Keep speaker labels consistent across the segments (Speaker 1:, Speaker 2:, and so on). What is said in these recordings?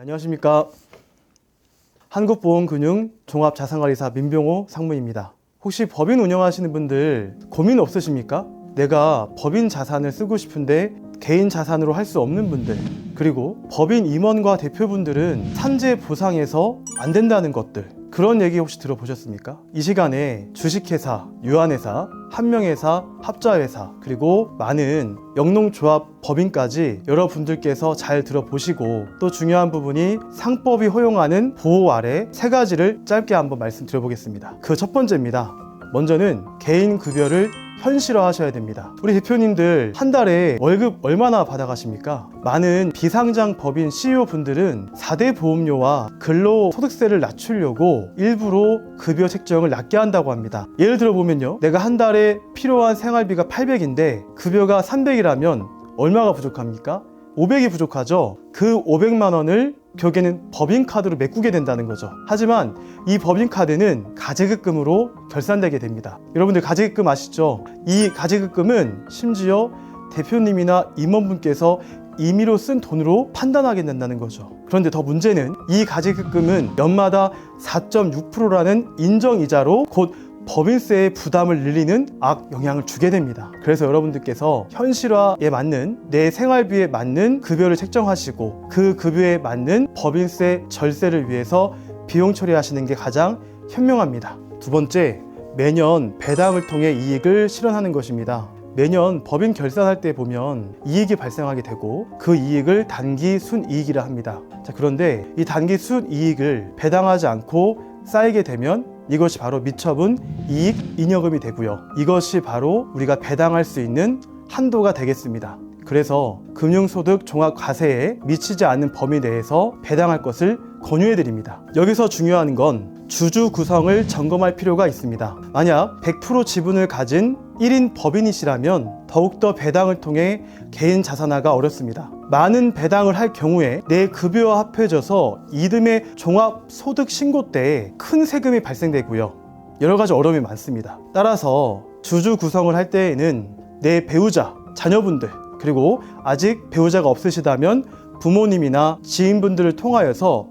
Speaker 1: 안녕하십니까. 한국보험금융 종합자산관리사 민병호 상무입니다. 혹시 법인 운영하시는 분들 고민 없으십니까? 내가 법인 자산을 쓰고 싶은데 개인 자산으로 할 수 없는 분들 그리고 법인 임원과 대표분들은 산재 보상에서 안 된다는 것들 그런 얘기 혹시 들어보셨습니까? 이 시간에 주식회사, 유한회사, 한명회사, 합자회사 그리고 많은 영농조합 법인까지 여러분들께서 잘 들어보시고 또 중요한 부분이 상법이 허용하는 보호 아래 세 가지를 짧게 한번 말씀드려보겠습니다. 그 첫 번째입니다. 먼저는 개인 급여를 현실화 하셔야 됩니다. 우리 대표님들 한 달에 월급 얼마나 받아가십니까? 많은 비상장 법인 CEO 분들은 4대 보험료와 근로소득세를 낮추려고 일부러 급여 책정을 낮게 한다고 합니다. 예를 들어 보면요. 내가 한 달에 필요한 생활비가 800인데 급여가 300이라면 얼마가 부족합니까? 500이 부족하죠. 그 500만 원을 결국에는 법인카드로 메꾸게 된다는 거죠. 하지만 이 법인카드는 가제급금으로 결산되게 됩니다. 여러분들 가제급금 아시죠? 이 가제급금은 심지어 대표님이나 임원분께서 임의로 쓴 돈으로 판단하게 된다는 거죠. 그런데 더 문제는 이 가제급금은 연마다 4.6%라는 인정이자로 곧 법인세의 부담을 늘리는 악 영향을 주게 됩니다. 그래서 여러분들께서 현실화에 맞는 내 생활비에 맞는 급여를 책정하시고 그 급여에 맞는 법인세 절세를 위해서 비용 처리하시는 게 가장 현명합니다. 두 번째, 매년 배당을 통해 이익을 실현하는 것입니다. 매년 법인 결산할 때 보면 이익이 발생하게 되고 그 이익을 단기 순이익이라 합니다. 자, 그런데 이 단기 순이익을 배당하지 않고 쌓이게 되면 이것이 바로 미처분 이익 잉여금이 되고요. 이것이 바로 우리가 배당할 수 있는 한도가 되겠습니다. 그래서 금융소득 종합과세에 미치지 않는 범위 내에서 배당할 것을 권유해 드립니다. 여기서 중요한 건 주주 구성을 점검할 필요가 있습니다. 만약 100% 지분을 가진 1인 법인이시라면 더욱더 배당을 통해 개인 자산화가 어렵습니다. 많은 배당을 할 경우에 내 급여와 합해져서 이듬해 종합 소득 신고 때 큰 세금이 발생되고요. 여러 가지 어려움이 많습니다. 따라서 주주 구성을 할 때에는 내 배우자, 자녀분들, 그리고 아직 배우자가 없으시다면 부모님이나 지인분들을 통하여서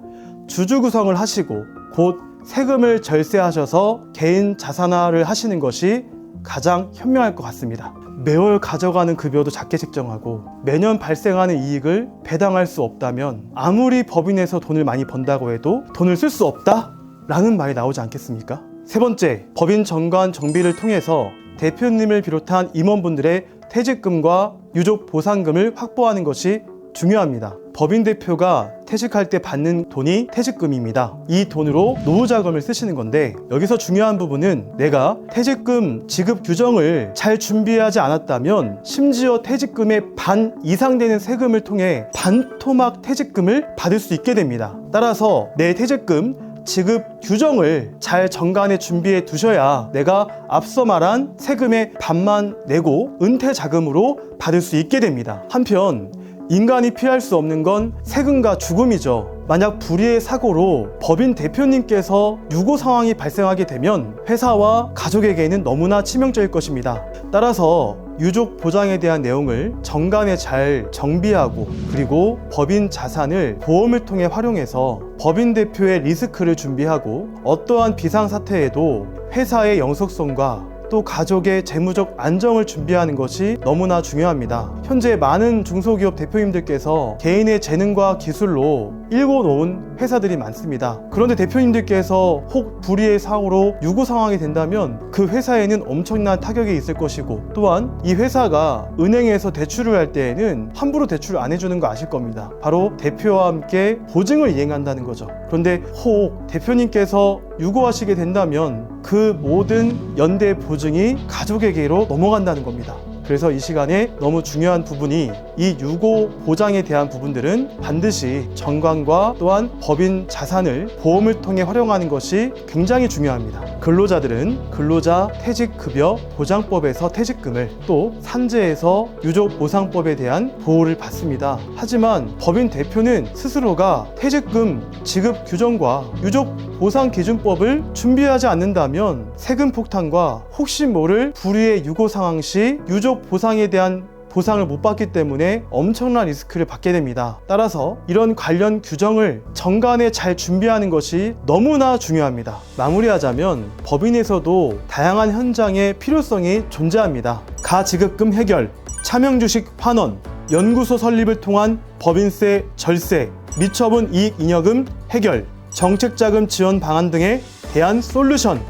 Speaker 1: 주주 구성을 하시고 곧 세금을 절세하셔서 개인 자산화를 하시는 것이 가장 현명할 것 같습니다. 매월 가져가는 급여도 작게 책정하고 매년 발생하는 이익을 배당할 수 없다면 아무리 법인에서 돈을 많이 번다고 해도 돈을 쓸 수 없다? 라는 말이 나오지 않겠습니까? 세 번째, 법인 정관 정비를 통해서 대표님을 비롯한 임원분들의 퇴직금과 유족 보상금을 확보하는 것이 중요합니다. 법인 대표가 퇴직할 때 받는 돈이 퇴직금입니다. 이 돈으로 노후 자금을 쓰시는 건데 여기서 중요한 부분은 내가 퇴직금 지급 규정을 잘 준비하지 않았다면 심지어 퇴직금의 반 이상 되는 세금을 통해 반토막 퇴직금을 받을 수 있게 됩니다. 따라서 내 퇴직금 지급 규정을 잘 정관에 준비해 두셔야 내가 앞서 말한 세금의 반만 내고 은퇴 자금으로 받을 수 있게 됩니다. 한편 인간이 피할 수 없는 건 세금과 죽음이죠. 만약 불의의 사고로 법인 대표님께서 유고 상황이 발생하게 되면 회사와 가족에게는 너무나 치명적일 것입니다. 따라서 유족 보장에 대한 내용을 정관에 잘 정비하고 그리고 법인 자산을 보험을 통해 활용해서 법인 대표의 리스크를 준비하고 어떠한 비상 사태에도 회사의 영속성과 또 가족의 재무적 안정을 준비하는 것이 너무나 중요합니다. 현재 많은 중소기업 대표님들께서 개인의 재능과 기술로 일궈 놓은 회사들이 많습니다. 그런데 대표님들께서 혹 불의의 사고로 유고 상황이 된다면 그 회사에는 엄청난 타격이 있을 것이고 또한 이 회사가 은행에서 대출을 할 때에는 함부로 대출을 안 해주는 거 아실 겁니다. 바로 대표와 함께 보증을 이행한다는 거죠. 그런데 혹 대표님께서 유고하시게 된다면 그 모든 연대 보증이 가족에게로 넘어간다는 겁니다. 그래서 이 시간에 너무 중요한 부분이 이 유고 보장에 대한 부분들은 반드시 정관과 또한 법인 자산을 보험을 통해 활용하는 것이 굉장히 중요합니다. 근로자들은 근로자 퇴직급여 보장법에서 퇴직금을 또 산재에서 유족 보상법에 대한 보호를 받습니다. 하지만 법인 대표는 스스로가 퇴직금 지급 규정과 유족 보상 기준법을 준비하지 않는다면 세금 폭탄과 혹시 모를 불의의 유고 상황 시 유족 보상에 대한 보상을 못 받기 때문에 엄청난 리스크를 받게 됩니다. 따라서 이런 관련 규정을 정관에 잘 준비하는 것이 너무나 중요합니다. 마무리하자면 법인에서도 다양한 현장의 필요성이 존재합니다. 가지급금 해결, 차명주식 환원, 연구소 설립을 통한 법인세 절세, 미처분 이익 잉여금 해결, 정책자금 지원 방안 등에 대한 솔루션,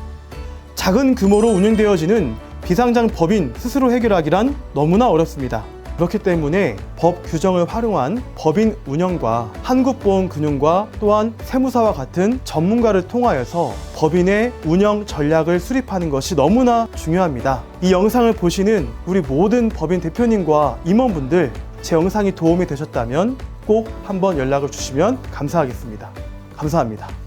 Speaker 1: 작은 규모로 운영되어지는 비상장 법인 스스로 해결하기란 너무나 어렵습니다. 그렇기 때문에 법 규정을 활용한 법인 운영과 한국보험금융과 또한 세무사와 같은 전문가를 통하여서 법인의 운영 전략을 수립하는 것이 너무나 중요합니다. 이 영상을 보시는 우리 모든 법인 대표님과 임원분들 제 영상이 도움이 되셨다면 꼭 한번 연락을 주시면 감사하겠습니다. 감사합니다.